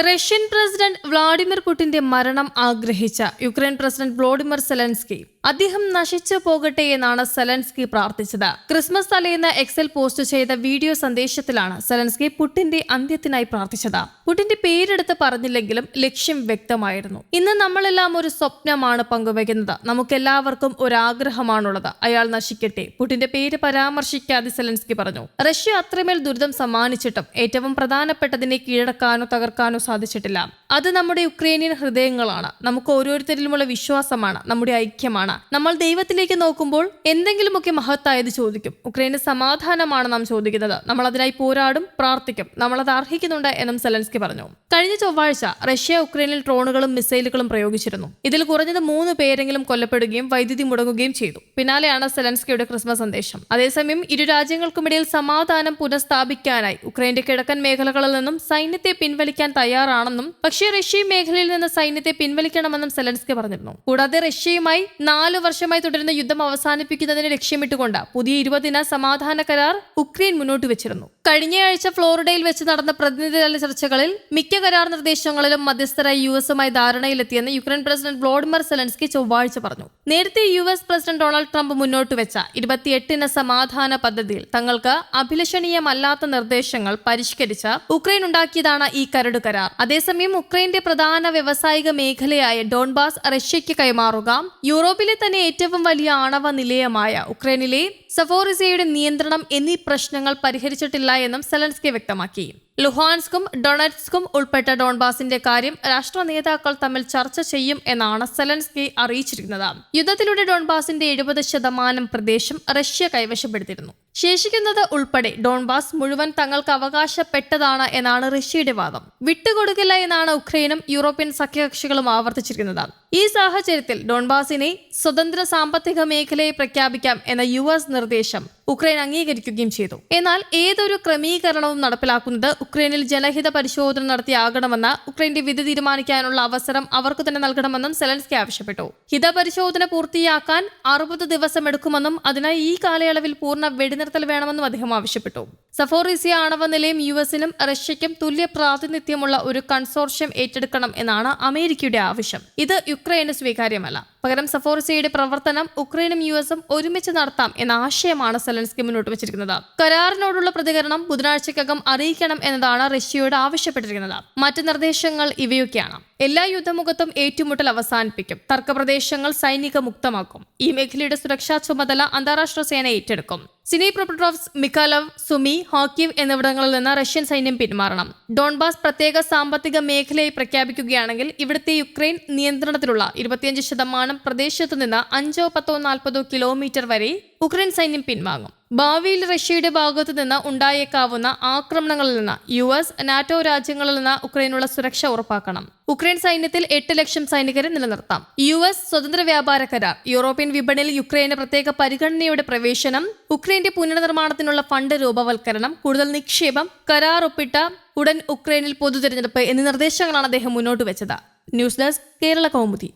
Russian president Vladimir പുടിന്റെ മരണം ആഗ്രഹിച്ച Ukraine president Volodymyr Zelensky. അദ്ദേഹം നശിച്ചു പോകട്ടെ എന്നാണ് സെലൻസ്കി പ്രാർത്ഥിച്ചത്. ക്രിസ്മസ് തലേന്ന് എക്സൽ പോസ്റ്റ് ചെയ്ത വീഡിയോ സന്ദേശത്തിലാണ് സെലൻസ്കി പുടിന്റെ അന്ത്യത്തിനായി പ്രാർത്ഥിച്ചത്. പുടിന്റെ പേരെടുത്ത് പറഞ്ഞില്ലെങ്കിലും ലക്ഷ്യം വ്യക്തമായിരുന്നു. ഇന്ന് നമ്മളെല്ലാം ഒരു സ്വപ്നമാണ് പങ്കുവയ്ക്കുന്നത്. നമുക്കെല്ലാവർക്കും ഒരാഗ്രഹമാണുള്ളത്. അയാൾ നശിക്കട്ടെ. പുടിന്റെ പേര് പരാമർശിക്കാതെ സെലൻസ്കി പറഞ്ഞു. റഷ്യ അത്രമേൽ ദുരിതം സമ്മാനിച്ചിട്ടും ഏറ്റവും പ്രധാനപ്പെട്ടതിനെ കീഴടക്കാനോ തകർക്കാനോ സാധിച്ചിട്ടില്ല അത് നമ്മുടെ യുക്രൈനിയൻ ഹൃദയങ്ങളാണ്. നമുക്ക് ഓരോരുത്തരിലുമുള്ള വിശ്വാസമാണ് നമ്മുടെ ഐക്യമാണ്. നമ്മൾ ദൈവത്തിലേക്ക് നോക്കുമ്പോൾ എന്തെങ്കിലുമൊക്കെ മഹത്തായത് ചോദിക്കും. ഉക്രൈന് സമാധാനമാണ് നാം ചോദിക്കുന്നത്. നമ്മൾ അതിനായി പോരാടും പ്രാർത്ഥിക്കും. നമ്മൾ അത് അർഹിക്കുന്നുണ്ട് എന്നും സെലൻസ്കി പറഞ്ഞു. കഴിഞ്ഞ ചൊവ്വാഴ്ച റഷ്യ ഉക്രൈനിൽ ഡ്രോണുകളും മിസൈലുകളും പ്രയോഗിച്ചിരുന്നു. ഇതിൽ കുറഞ്ഞത് മൂന്ന് പേരെങ്കിലും കൊല്ലപ്പെടുകയും വൈദ്യുതി മുടങ്ങുകയും ചെയ്തു. പിന്നാലെയാണ് സെലൻസ്കിയുടെ ക്രിസ്മസ് സന്ദേശം. അതേസമയം ഇരു രാജ്യങ്ങൾക്കുമിടയിൽ സമാധാനം പുനഃസ്ഥാപിക്കാനായി ഉക്രൈന്റെ കിഴക്കൻ മേഖലകളിൽ നിന്നും സൈന്യത്തെ പിൻവലിക്കാൻ തയ്യാറാണെന്നും റഷ്യ മേഖലയിൽ നിന്ന് സൈന്യത്തെ പിൻവലിക്കണമെന്നും സെലൻസ്കി പറഞ്ഞിരുന്നു. കൂടാതെ റഷ്യയുമായി നാല് വർഷമായി തുടരുന്ന യുദ്ധം അവസാനിപ്പിക്കുന്നതിന് ലക്ഷ്യമിട്ടുകൊണ്ട് പുതിയ ഇരുപതിന സമാധാന കരാർ ഉക്രൈൻ മുന്നോട്ട് വെച്ചിരുന്നു. കഴിഞ്ഞയാഴ്ച ഫ്ലോറിഡയിൽ വെച്ച് നടന്ന പ്രതിനിധിതല ചർച്ചകളിൽ മിക്ക കരാർ നിർദ്ദേശങ്ങളിലും മധ്യസ്ഥരായി യു എസുമായി ധാരണയിലെത്തിയെന്ന് യുക്രൈൻ പ്രസിഡന്റ് വ്ളോഡിമർ സെലൻസ്കി ചൊവ്വാഴ്ച പറഞ്ഞു. നേരത്തെ U S president Donald Trump മുന്നോട്ട് വെച്ച ഇരുപത്തിയെട്ടിന് സമാധാന പദ്ധതിയിൽ തങ്ങൾക്ക് അഭിലഷണീയമല്ലാത്ത നിർദ്ദേശങ്ങൾ പരിഷ്കരിച്ച ഉക്രൈൻ ഉണ്ടാക്കിയതാണ് ഈ കരട് കരാർ. അതേസമയം ഉക്രൈന്റെ പ്രധാന വ്യവസായിക മേഖലയായ ഡോൺബാസ് റഷ്യയ്ക്ക് കൈമാറുക. യൂറോപ്പിലെ തന്നെ ഏറ്റവും വലിയ ആണവ നിലയമായ ഉക്രൈനിലെ സഫോറിസയുടെ നിയന്ത്രണം എന്നീ പ്രശ്നങ്ങൾ പരിഹരിച്ചിട്ടില്ല എന്നും സെലൻസ്കി വ്യക്തമാക്കി. ലുഹാൻസ്കും ഡൊണറ്റ്സ്കും ഉൾപ്പെട്ട ഡോൺബാസിന്റെ കാര്യം രാഷ്ട്ര നേതാക്കൾ തമ്മിൽ ചർച്ച ചെയ്യും എന്നാണ് സെലൻസ്കി അറിയിച്ചിരിക്കുന്നത്. യുദ്ധത്തിലൂടെ ഡോൺബാസിന്റെ എഴുപത് ശതമാനം പ്രദേശം റഷ്യ കൈവശപ്പെടുത്തിയിരുന്നു. ശേഷിക്കുന്നത് ഉൾപ്പെടെ ഡോൺബാസ് മുഴുവൻ തങ്ങൾക്ക് അവകാശപ്പെട്ടതാണ് എന്നാണ് റഷ്യയുടെ വാദം. വിട്ടുകൊടുക്കില്ല എന്നാണ് ഉക്രൈനും യൂറോപ്യൻ സഖ്യകക്ഷികളും ആവർത്തിച്ചിരിക്കുന്നത്. ഈ സാഹചര്യത്തിൽ ഡോൺബാസിനെ സ്വതന്ത്ര സാമ്പത്തിക മേഖലയെ പ്രഖ്യാപിക്കാം എന്ന യു എസ് നിർദ്ദേശം ഉക്രൈൻ അംഗീകരിക്കുകയും ചെയ്തു. എന്നാൽ ഏതൊരു ക്രമീകരണവും നടപ്പിലാക്കുന്നത് ഉക്രൈനിൽ ജനഹിത പരിശോധന നടത്തിയാകണമെന്ന ഉക്രൈന്റെ വിധി തീരുമാനിക്കാനുള്ള അവസരം അവർക്ക് തന്നെ നൽകണമെന്നും സെലൻസ്കി ആവശ്യപ്പെട്ടു. ഹിതപരിശോധന പൂർത്തിയാക്കാൻ അറുപത് ദിവസം എടുക്കുമെന്നും അതിനായി ഈ കാലയളവിൽ പൂർണ വെടിനിർത്തൽ വേണമെന്നും അദ്ദേഹം ആവശ്യപ്പെട്ടു. സഫോറീസിയ ആണവ നിലയം യു എസിനും റഷ്യയ്ക്കും തുല്യ പ്രാതിനിധ്യമുള്ള ഒരു കൺസോർഷ്യം ഏറ്റെടുക്കണം എന്നാണ് അമേരിക്കയുടെ ആവശ്യം. ഇത് യുക്രൈന് സ്വീകാര്യമല്ല. പകരം സഫോറിസിയയുടെ പ്രവർത്തനം ഉക്രൈനും യു എസും ഒരുമിച്ച് നടത്താം എന്ന ആശയമാണ് സെലൻസ്കി മുന്നോട്ട് വെച്ചിരിക്കുന്നത്. കരാറിനോടുള്ള പ്രതികരണം ബുധനാഴ്ചക്കകം അറിയിക്കണം എന്നതാണ് റഷ്യയോട് ആവശ്യപ്പെട്ടിരിക്കുന്നത്. മറ്റ് നിർദ്ദേശങ്ങൾ ഇവയൊക്കെയാണ്. എല്ലാ യുദ്ധമുഖത്തും ഏറ്റുമുട്ടൽ അവസാനിപ്പിക്കും. തർക്കപ്രദേശങ്ങൾ സൈനിക മുക്തമാക്കും ഈ മേഖലയുടെ സുരക്ഷാ ചുമതല അന്താരാഷ്ട്ര സേന ഏറ്റെടുക്കും. സിനി പ്രൊപ്പട്രോവ്സ് മിക്കാലവ് സുമി ഹോക്കിവ് എന്നിവിടങ്ങളിൽ നിന്ന് റഷ്യൻ സൈന്യം പിന്മാറണം. ഡോൺബാസ് പ്രത്യേക സാമ്പത്തിക മേഖലയായി പ്രഖ്യാപിക്കുകയാണെങ്കിൽ ഇവിടുത്തെ യുക്രൈൻ നിയന്ത്രണത്തിലുള്ള ഇരുപത്തിയഞ്ച് ശതമാനം പ്രദേശത്തു നിന്ന് അഞ്ചോ പത്തോ നാൽപ്പതോ കിലോമീറ്റർ വരെ ഉക്രൈൻ സൈന്യം പിൻവാങ്ങും. ഭാവിയിൽ റഷ്യയുടെ ഭാഗത്തു നിന്ന് ഉണ്ടായേക്കാവുന്ന ആക്രമണങ്ങളിൽ നിന്ന് യു എസ് നാറ്റോ രാജ്യങ്ങളിൽ നിന്ന് ഉക്രൈനുള്ള സുരക്ഷ ഉറപ്പാക്കണം. ഉക്രൈൻ സൈന്യത്തിൽ എട്ട് ലക്ഷം സൈനികരെ നിലനിർത്താം. യു എസ് സ്വതന്ത്ര വ്യാപാര കരാർ. യൂറോപ്യൻ വിപണിയിൽ യുക്രൈന് പ്രത്യേക പരിഗണനയുടെ പ്രവേശനം ഉക്രൈന്റെ പുനർനിർമ്മാണത്തിനുള്ള ഫണ്ട് രൂപവൽക്കരണം കൂടുതൽ നിക്ഷേപം കരാർ ഒപ്പിട്ട ഉടൻ ഉക്രൈനിൽ പൊതു തിരഞ്ഞെടുപ്പ് എന്നീ നിർദ്ദേശങ്ങളാണ് അദ്ദേഹം മുന്നോട്ട് വെച്ചത്. News desk Kerala Kaumudi.